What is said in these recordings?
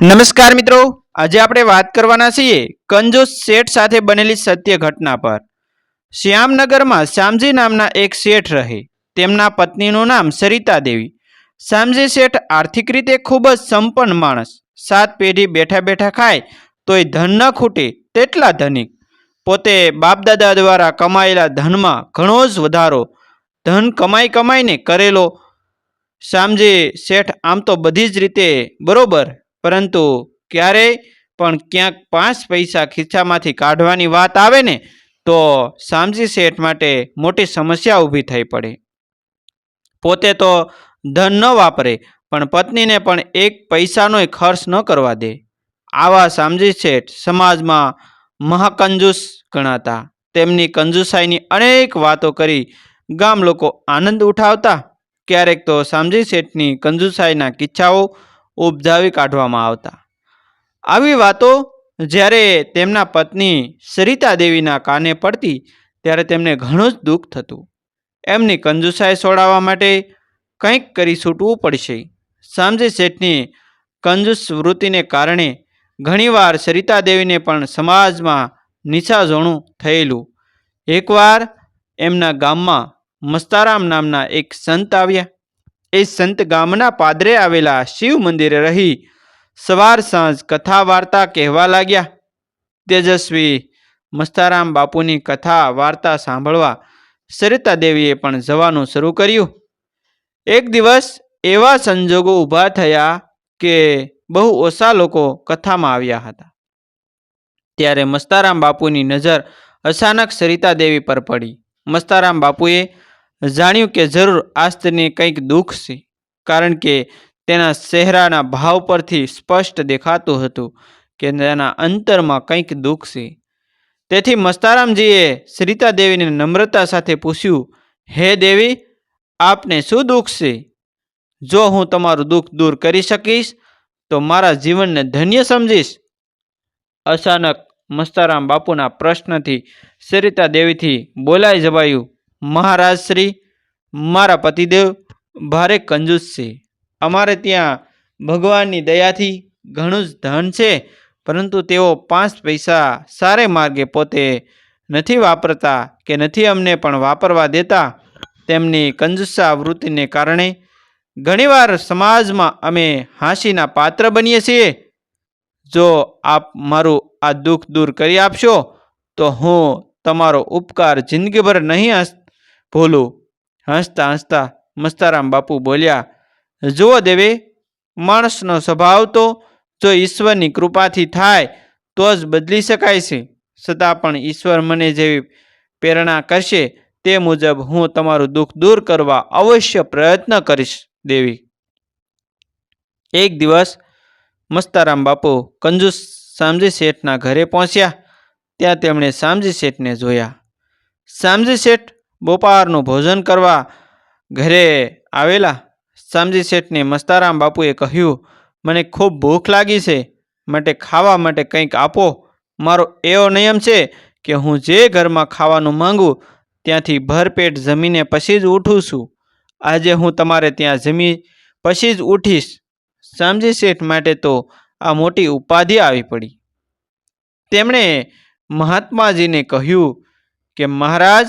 નમસ્કાર મિત્રો, આજે આપણે વાત કરવાના છીએ કંજોસ શેઠ સાથે બનેલી સત્ય ઘટના પર. શ્યામનગરમાં શ્યામજી નામના એક શેઠ રહે. તેમના પત્નીનું નામ સરિતા દેવી. શ્યામજી શેઠ આર્થિક રીતે ખૂબ જ સંપન્ન માણસ. સાત પેઢી બેઠા બેઠા ખાય, તોય ધન ન ખૂટે તેટલા ધનિક. પોતે બાપદાદા દ્વારા કમાયેલા ધનમાં ઘણો જ વધારો. ધન કમાઈ કમાઈને કરેલો. શ્યામજી શેઠ આમ તો બધી જ રીતે બરોબર પરંતુ ક્યારેય પણ ક્યાંક પાંચ પૈસા ખિસ્સામાંથી કાઢવાની વાત આવે ને, તો શામજી શેઠ માટે મોટી સમસ્યા ઊભી થઈ પડે. પોતે તો ધન ન વાપરે, પણ પત્નીને પણ એક પૈસાનોય ખર્ચ ન કરવા દે. આવા શામજી શેઠ સમાજમાં મહાકંજૂસ ગણાતા. તેમની કંજુસાઈની અનેક વાતો કરી ગામ લોકો આનંદ ઉઠાવતા. ક્યારેક તો શામજી શેઠની કંજુસાઈના કિસ્સાઓ ઉપજાવી કાઢવામાં આવતા. આવી વાતો જ્યારે તેમના પત્ની સરિતા દેવીના કાને પડતી ત્યારે તેમને ઘણું જ દુઃખ થતું. એમની કંજુસાઈ છોડાવવા માટે કંઈક કરી છૂટવું પડશે. શામજી શેઠની કંજુસ વૃત્તિને કારણે ઘણીવાર સરિતા દેવીને પણ સમાજમાં નિશાઝોણું થયેલું. એકવાર એમના ગામમાં મસ્તારામ નામના એક સંત આવ્યા. એ સંત ગામના પાદરે આવેલા શિવ મંદિરે રહી સવાર સાંજ કથા વાર્તા કહેવા લાગ્યા. તેજસ્વી મસ્તારામ બાપુની કથા વાર્તા સાંભળવા સરિતા દેવીએ પણ જવાનું શરૂ કર્યું. એક દિવસ એવા સંજોગો ઊભા થયા કે બહુ ઓછા લોકો કથામાં આવ્યા હતા. ત્યારે મસ્તારામ બાપુની નજર અચાનક સરિતા દેવી પર પડી. મસ્તારામ બાપુએ જાણ્યું કે જરૂર આ કંઈક દુઃખ છે, કારણ કે તેના ચહેરાના ભાવ પરથી સ્પષ્ટ દેખાતું હતું કે તેના અંતરમાં કંઈક દુઃખ છે. તેથી મસ્તારામજીએ શ્રીતા દેવીને નમ્રતા સાથે પૂછ્યું, હે દેવી, આપને શું દુઃખ છે? જો હું તમારું દુઃખ દૂર કરી શકીશ, તો મારા જીવનને ધન્ય સમજીશ. અચાનક મસ્તારામ બાપુના પ્રશ્નથી સરિતા દેવીથી બોલાઈ જવાયું. મહારાજ શ્રી, મારા પતિદેવ, ભારે કંજૂસ છે. અમારે ત્યાં ભગવાનની દયાથી ઘણું જ ધન છે, પરંતુ તેઓ પાંચ પૈસા સારે માર્ગે પોતે નથી વાપરતા કે નથી અમને પણ વાપરવા દેતા. તેમની કંજુસા વૃત્તિને કારણે ઘણીવાર સમાજમાં અમે હાંસીના પાત્ર બનીએ છીએ. જો આપ મારું આ દુઃખ દૂર કરી આપશો, તો હું તમારો ઉપકાર જિંદગીભર નહીં ભૂલું. હસતા હસતા મસ્તારામ બાપુ બોલ્યા, જુઓ દેવે, માણસનો સ્વભાવ તો જો ઈશ્વરની કૃપાથી થાય, તો જ બદલી શકાય છે. છતાં પણ ઈશ્વર મને જેવી પ્રેરણા કરશે, તે મુજબ હું તમારું દુઃખ દૂર કરવા અવશ્ય પ્રયત્ન કરીશ, દેવી. એક દિવસ મસ્તારામ બાપુ કંજૂસ શામજી શેઠના ઘરે પહોંચ્યા. ત્યાં તેમણે શામજી શેઠને જોયા. શામજી શેઠ બપોરનું ભોજન કરવા ઘરે આવેલા શામજી શેઠને મસ્તારામ બાપુએ કહ્યું, મને ખૂબ ભૂખ લાગી છે, માટે ખાવા માટે કંઈક આપો. મારો એવો નિયમ છે કે હું જે ઘરમાં ખાવાનું માંગું, ત્યાંથી ભરપેટ જમીને પછી જ ઉઠું છું. આજે હું તમારે ત્યાં જમી પછી જ ઉઠીશ. શામજી શેઠ માટે તો આ મોટી ઉપાધિ આવી પડી. તેમણે મહાત્માજીને કહ્યું કે, મહારાજ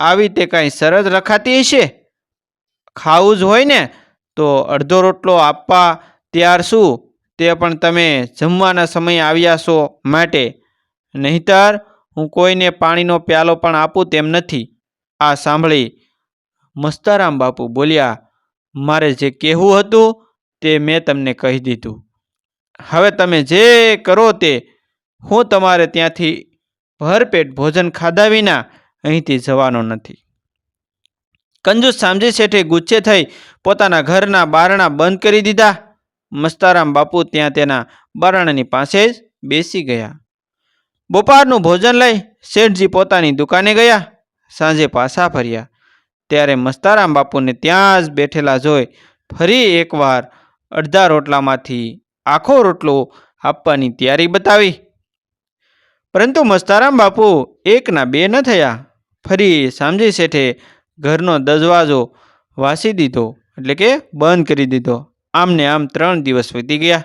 આવી તે કાંઈ શરત રખાતી હશે? ખાવું જ હોય ને, તો અડધો રોટલો આપવા ત્યાર શું? તે પણ તમે જમવાના સમયે આવ્યા છો માટે. નહીતર હું કોઈને પાણીનો પ્યાલો પણ આપું તેમ નથી. આ સાંભળી મસ્તારામ બાપુ બોલ્યા, મારે જે કહેવું હતું તે મેં તમને કહી દીધું. હવે તમે જે કરો તે, હું તમારે ત્યાંથી ભરપેટ ભોજન ખાધા વિના અહીંથી જવાનો નથી. કંજૂસ સામજી શેઠે ગુચ્છે થઈ પોતાના ઘરના બારણા બંધ કરી દીધા. મસ્તારામ બાપુ ત્યાં તેના બારણાની પાસે જ બેસી ગયા. બપોરનું ભોજન લઈ શેઠજી પોતાની દુકાને ગયા. સાંજે પાછા ફર્યા. ત્યારે મસ્તારામ બાપુને ત્યાં જ બેઠેલા જોઈ ફરી એકવાર અડધા રોટલામાંથી આખો રોટલો આપવાની તૈયારી બતાવી. પરંતુ મસ્તારામ બાપુ એકના બે ન થયા. ફરી શામજી શેઠે ઘરનો દરવાજો વાસી દીધો, એટલે કે બંધ કરી દીધો. આમને આમ ત્રણ દિવસ વીતી ગયા.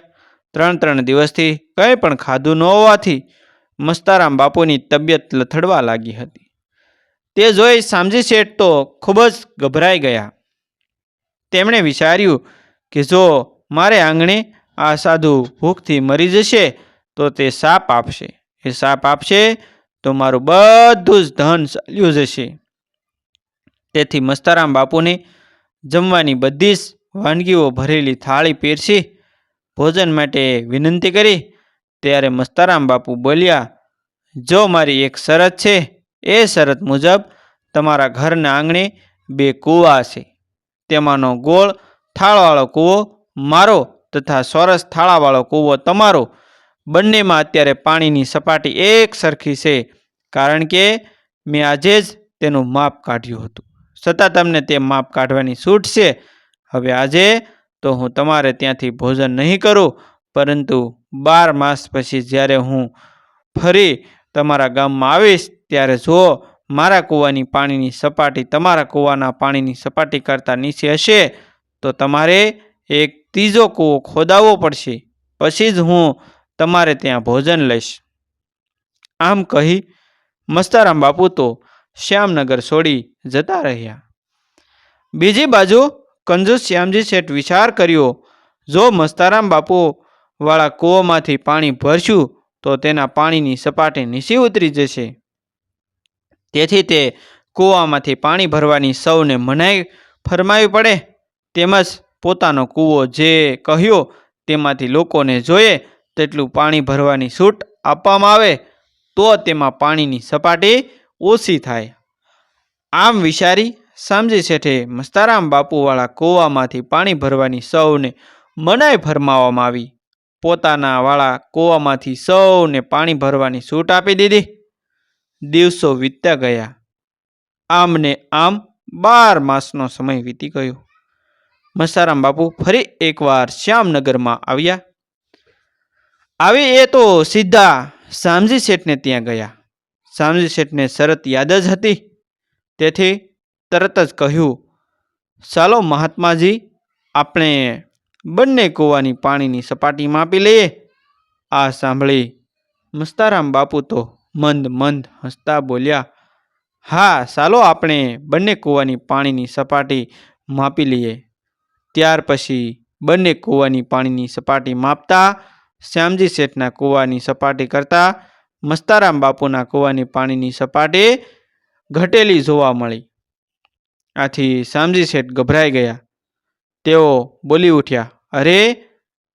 ત્રણ ત્રણ દિવસથી કંઈ પણ ખાધું ન હોવાથી મસ્તારામ બાપુની તબિયત લથડવા લાગી હતી. તે જોઈ સામજી શેઠ તો ખૂબ જ ગભરાઈ ગયા. તેમણે વિચાર્યું કે જો મારે આંગણે આ સાધુ ભૂખથી મરી જશે તો તે સાપ આપશે. એ સાપ આપશે તો મારું બધું જ ધન ચાલ્યું જશે. તેથી મસ્તારામ બાપુને જમવાની બધી જ વાનગીઓ ભરેલી થાળી પીરસી ભોજન માટે વિનંતી કરી, ત્યારે મસ્તારામ બાપુ બોલ્યા, જો મારી એક શરત છે, એ શરત મુજબ તમારા ઘરના આંગણે બે કૂવા છે તેમાંનો ગોળ થાળવાળો કૂવો મારો તથા સરસ થાળાવાળો કૂવો તમારો બંનેમાં અત્યારે પાણીની સપાટી એક સરખી છે, કારણ કે મેં આજે જ તેનું માપ કાઢ્યું હતું. છતાં તમને તે માપ કાઢવાની છૂટ છે. હવે આજે તો હું તમારે ત્યાંથી ભોજન નહીં કરું, પરંતુ બાર માસ પછી જ્યારે હું ફરી તમારા ગામમાં આવીશ, ત્યારે જો મારા કૂવાની પાણીની સપાટી તમારા કૂવાના પાણીની સપાટી કરતાં નીચે હશે, તો તમારે એક ત્રીજો કૂવો ખોદાવવો પડશે. પછી જ હું તમારે ત્યાં ભોજન લઈશ. આમ કહી મસ્તારામ બાપુ તો શ્યામનગર છોડી જતા રહ્યા. બીજી બાજુ કંજૂસ શ્યામજી શેઠ વિચાર કર્યો, જો મસ્તારામ બાપુ વાળા કૂવામાંથી પાણી ભરશું, તો તેના પાણીની સપાટી નીચે ઉતરી જશે. તેથી તે કૂવામાંથી પાણી ભરવાની સૌને મનાઈ ફરમાવી પડે. તેમજ પોતાનો કૂવો જે કહ્યો, તેમાંથી લોકોને જોઈએ તેટલું પાણી ભરવાની છૂટ આપવામાં આવે તો તેમાં પાણીની સપાટી ઓછી થાય. આમ વિચારી સામજી શેઠે મસ્તારામ બાપુવાળા કૂવામાંથી પાણી ભરવાની સૌને મનાઈ ફરમાવવામાં આવી. પોતાના વાળા કૂવામાંથી સૌને પાણી ભરવાની છૂટ આપી દીધી. દિવસો વીતતા ગયા. આમને આમ બાર માસનો સમય વીતી ગયો. મસારામ બાપુ ફરી એકવાર શ્યામનગરમાં આવ્યા. આવી એ તો સીધા શામજી શેઠને ત્યાં ગયા. શામજી શેઠને શરત યાદ જ હતી. તેથી તરત જ કહ્યું, ચાલો મહાત્માજી, આપણે બંને કૂવાની પાણીની સપાટી માપી લઈએ. આ સાંભળી મસ્તારામ બાપુ તો મંદ મંદ હસતા બોલ્યા, હા, ચાલો આપણે બંને કૂવાની પાણીની સપાટી માપી લઈએ. ત્યાર પછી બંને કૂવાની પાણીની સપાટી માપતા શ્યામજી શેઠના કૂવાની સપાટી કરતાં મસ્તારામ બાપુના કૂવાની પાણીની સપાટી ઘટેલી જોવા મળી. આથી શ્યામજી શેઠ ગભરાઈ ગયા. તેઓ બોલી ઉઠ્યા, અરે,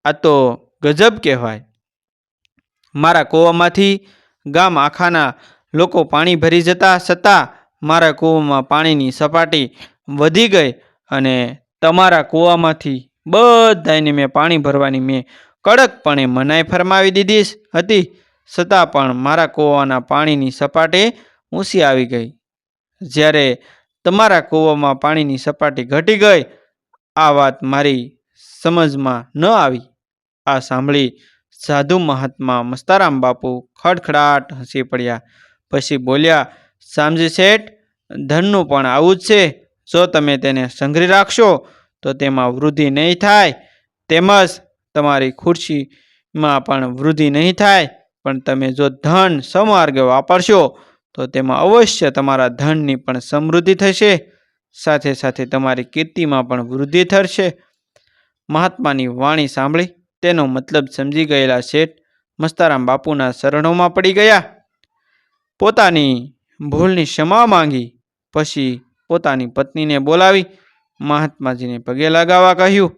આ તો ગજબ કહેવાય. મારા કૂવામાંથી ગામ આખાના લોકો પાણી ભરી જતા છતાં મારા કૂવામાં પાણીની સપાટી વધી ગઈ અને તમારા કૂવામાંથી બધાને મેં પાણી ભરવાની મેં કડકપણે મનાઈ ફરમાવી દીધી હતી, છતાં પણ મારા કૂવાના પાણીની સપાટી ઊંચી આવી ગઈ. જ્યારે તમારા કૂવામાં પાણીની સપાટી ઘટી ગઈ, આ વાત મારી સમજમાં ન આવી. આ સાંભળી સાધુ મહાત્મા મસ્તારામ બાપુ ખડખડાટ હસી પડ્યા. પછી બોલ્યા, સામજી શેઠ, ધનનું પણ આવું જ છે. જો તમે તેને સંઘરી રાખશો, તો તેમાં વૃદ્ધિ નહીં થાય. તેમજ તમારી ખુરશીમાં પણ વૃદ્ધિ નહીં થાય, પણ તમે જો ધન સમાર્ગે વાપરશો, તો તેમાં અવશ્ય તમારા ધનની પણ સમૃદ્ધિ થશે. સાથે સાથે તમારી કીર્તિમાં પણ વૃદ્ધિ થશે. મહાત્માની વાણી સાંભળી, તેનો મતલબ સમજી ગયેલા શેઠ મસ્તારામ બાપુના શરણોમાં પડી ગયા. પોતાની ભૂલની ક્ષમા માંગી, પછી પોતાની પત્નીને બોલાવી, મહાત્માજીને પગે લગાવવા કહ્યું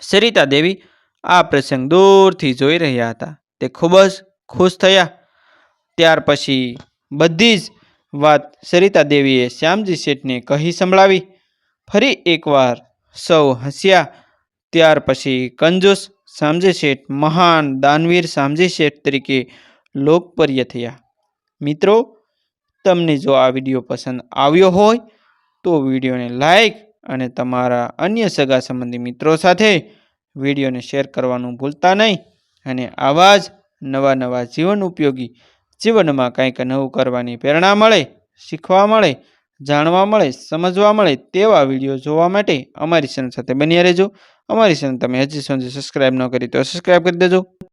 સરિતા દેવી આ પ્રસંગ દૂરથી જોઈ રહ્યા હતા. તે ખૂબ જ ખુશ થયા. ત્યાર પછી બધી જ વાત સરિતા દેવીએ શ્યામજી શેઠને કહી સંભળાવી. ફરી એકવાર સૌ હસ્યા. ત્યાર પછી કંજૂસ શ્યામજી શેઠ, મહાન દાનવીર શ્યામજી શેઠ તરીકે લોકપ્રિય થયા. મિત્રો, તમને જો આ વીડિયો પસંદ આવ્યો હોય તો વિડીયોને લાઈક અને તમારા અન્ય સગા સંબંધી મિત્રો સાથે વિડીયોને શેર કરવાનું ભૂલતા નહીં અને આવા જ નવા નવા જીવન ઉપયોગી જીવનમાં કંઈક નવું કરવાની પ્રેરણા મળે, શીખવા મળે, જાણવા મળે, સમજવા મળે તેવા વીડિયો જોવા માટે અમારી ચેનલ સાથે બન્યા રહેજો. અમારી ચેનલ તમે હજી સુધી સબસ્ક્રાઇબ ન કરી તો સબસ્ક્રાઈબ કરી દેજો.